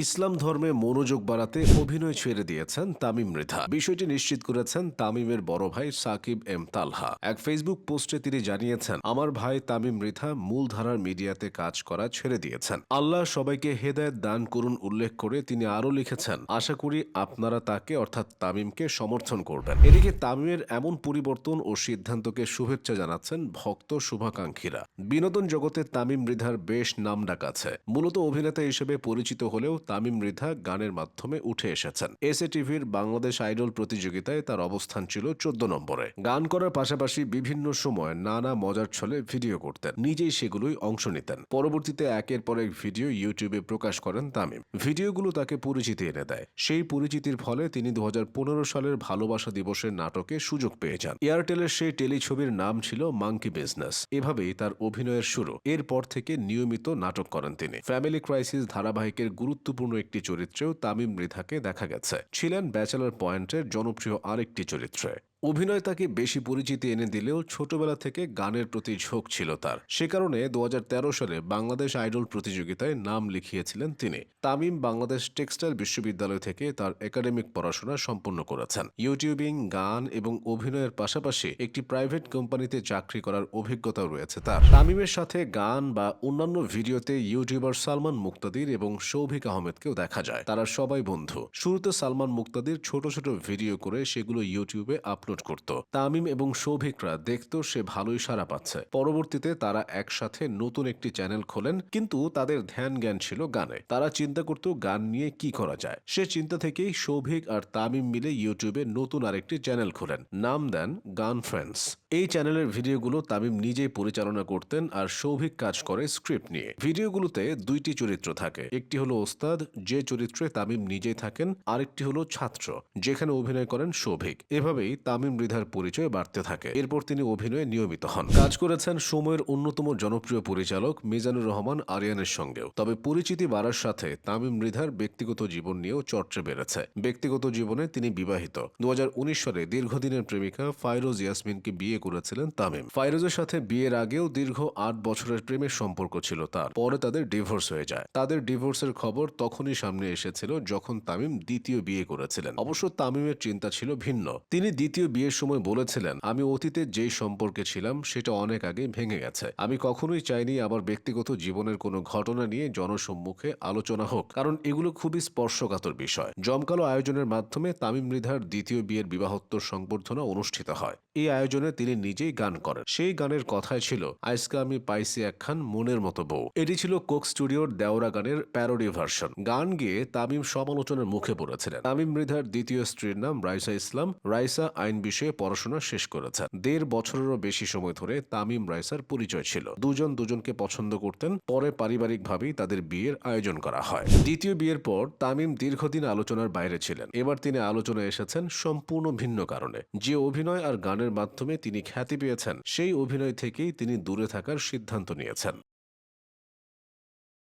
ইসলাম ধর্মে মনোযোগ বাড়াতে অভিনয় ছেড়ে দিয়েছেন তামিম মৃধা বিষয়টি নিশ্চিত করেছেন তামিমের বড় ভাই সাকিব এম তালহা। এক ফেসবুক পোস্টে তিনি জানিয়েছেন, আমার ভাই তামিম মৃধা মূলধারার মিডিয়াতে কাজ করা ছেড়ে দিয়েছেন। আল্লাহ সবাইকে হেদায়ত দান করুন উল্লেখ করে তিনি আরও লিখেছেন, আশা করি আপনারা তাকে অর্থাৎ তামিমকে সমর্থন করবেন। এদিকে তামিমের এমন পরিবর্তন ও সিদ্ধান্তকে শুভেচ্ছা জানাচ্ছেন ভক্ত শুভাকাঙ্ক্ষীরা। বিনোদন জগতে তামিম মৃধার বেশ নামডাক আছে। মূলত অভিনেতা হিসেবে পরিচিত হলেও তামিম মৃধা গানের মাধ্যমে উঠে এসেছেন। এসএ টিভির বাংলাদেশ আইডল প্রতিযোগিতায় তার অবস্থান ছিল চোদ্দ নম্বরে। গান করার পাশাপাশি বিভিন্ন সময় নানা মজার ছলে ভিডিও করতেন। নিজেই সেগুলোই অংশ নিতেন। পরবর্তীতে একের পর এক ভিডিও ইউটিউবে প্রকাশ করেন তামিম। ভিডিওগুলো তাকে পরিচিতি এনে দেয়। সেই পরিচিতির ফলে তিনি দু হাজার পনেরো সালের ভালোবাসা দিবসের নাটকে সুযোগ পেয়ে যান। এয়ারটেলের সেই টেলিছবির নাম ছিল মাঙ্কি বিজনেস। এভাবেই তার অভিনয়ের শুরু। এরপর থেকে নিয়মিত নাটক করেন তিনি। ফ্যামিলি ক্রাইসিস ধারাবাহিকের গুরুত্বপূর্ণ একটি চরিত্রেও তামিম মৃধাকে দেখা গেছে। ছিলেন ব্যাচেলার পয়েন্টের জনপ্রিয় আরেকটি চরিত্রে। অভিনয় তাকে বেশি পরিচিতি এনে দিলেও ছোটবেলা থেকে গানের প্রতি ঝোঁক ছিল তার। সে কারণে দু হাজার তেরো সালে বাংলাদেশ আইডল প্রতিযোগিতায় নাম লিখিয়েছিলেন তিনি। তামিম বাংলাদেশ টেক্সটাইল বিশ্ববিদ্যালয় থেকে তার একাডেমিক পড়াশোনা সম্পন্ন করেছেন। ইউটিউবিং, গান এবং অভিনয়ের পাশাপাশি একটি প্রাইভেট কোম্পানিতে চাকরি করার অভিজ্ঞতা রয়েছে তার। তামিমের সাথে গান বা অন্যান্য ভিডিওতে ইউটিউবার সালমান মুক্তাদির এবং সৌভিক আহমেদকেও দেখা যায়। তারা সবাই বন্ধু। শুরুতে সালমান মুক্তাদির ছোট ছোট ভিডিও করে সেগুলো ইউটিউবে আপলোড করত। তামিম এবং সৌভিকরা দেখত সে ভালোই সারা পাচ্ছে। পরবর্তীতে তারা একসাথে নতুন একটি চ্যানেল খোলেন, কিন্তু তাদের ধ্যান জ্ঞান ছিল গানে। তারা চিন্তা করত গান নিয়ে কি করা যায়। সে চিন্তা থেকেই সৌভিক আর তামিম মিলে ইউটিউবে নতুন আরেকটি চ্যানেল খোলেন। নাম দেন গান ফ্রেন্ডস। এই চ্যানেলের ভিডিওগুলো তামিম নিজেই পরিচালনা করতেন আর সৌভিক কাজ করে স্ক্রিপ্ট নিয়ে। ভিডিওগুলোতে দুইটি চরিত্র থাকে। একটি হলো ওস্তাদ, যে চরিত্রে তামিম নিজেই থাকেন, আরেকটি হলো ছাত্র, যেখানে অভিনয় করেন সৌভিক। এভাবেই তামিম মৃধার পরিচয় বাড়তে থাকে। এরপর তিনি অভিনয়ে নিয়মিত হন। কাজ করেছেন সময়ের অন্যতম জনপ্রিয় পরিচালক মিজানুর রহমান আরিয়ানের সঙ্গেও। তবে পরিচিতি বাড়ার সাথে তামিম মৃধার ব্যক্তিগত জীবন নিয়েও চর্চা বেড়েছে। ব্যক্তিগত জীবনে তিনি বিবাহিত। দু হাজার উনিশ সালে দীর্ঘদিনের প্রেমিকা ফাইরোজ ইয়াসমিনকে বিয়ে করেছিলেন তামিম। ফাইরোজের সাথে বিয়ের আগেও দীর্ঘ আট বছরের প্রেমের সম্পর্ক ছিল তার। পরে তাদের ডিভোর্স হয়ে যায়। তাদের ডিভোর্সের খবর তখনই সামনে এসেছিল যখন তামিম দ্বিতীয় বিয়ে করেছিলেন। অবশ্য তামিমের চিন্তা ছিল ভিন্ন। তিনি দ্বিতীয় বিয়ের সময় বলেছিলেন, আমি অতীতে যেই সম্পর্কে ছিলাম, সেটা অনেক আগে ভেঙে গেছে। আমি কখনোই চাইনি আমার ব্যক্তিগত জীবনের কোনো ঘটনা নিয়ে জনসম্মুখে আলোচনা হোক। কারণ এগুলো খুবই স্পর্শকাতর বিষয়। জমকালো আয়োজনের মাধ্যমে তামিম মৃধার দ্বিতীয় বিয়ের বিবাহোত্তর সংবর্ধনা অনুষ্ঠিত হয়। এই আয়োজনে তিনি নিজেই গান করেন। সেই গানের কথায় ছিল আজকে আমি পাইছি একখান মনের মতো বউ। এটি ছিল কোক স্টুডিওর দেওরা গানের প্যারোডি ভার্সন। গান গিয়ে তামিম সমালোচনার মুখে পড়েছিলেন। তামিম মৃধার দ্বিতীয় স্ত্রীর নাম রাইসা ইসলাম। রাইসা আইন বিষয়ে পড়াশোনা শেষ করেছেন। দেড় বছরেরও বেশি সময় ধরে তামিম রাইসার পরিচয় ছিল। দুজন দুজনকে পছন্দ করতেন, পরে পারিবারিকভাবেই তাদের বিয়ের আয়োজন করা হয়। দ্বিতীয় বিয়ের পর তামিম দীর্ঘদিন আলোচনার বাইরে ছিলেন। এবার তিনি আলোচনায় এসেছেন সম্পূর্ণ ভিন্ন কারণে। যে অভিনয় আর গানের মাধ্যমে তিনি খ্যাতি পেয়েছেন। সেই অভিনয় থেকেই তিনি দূরে থাকার সিদ্ধান্ত নিয়েছেন।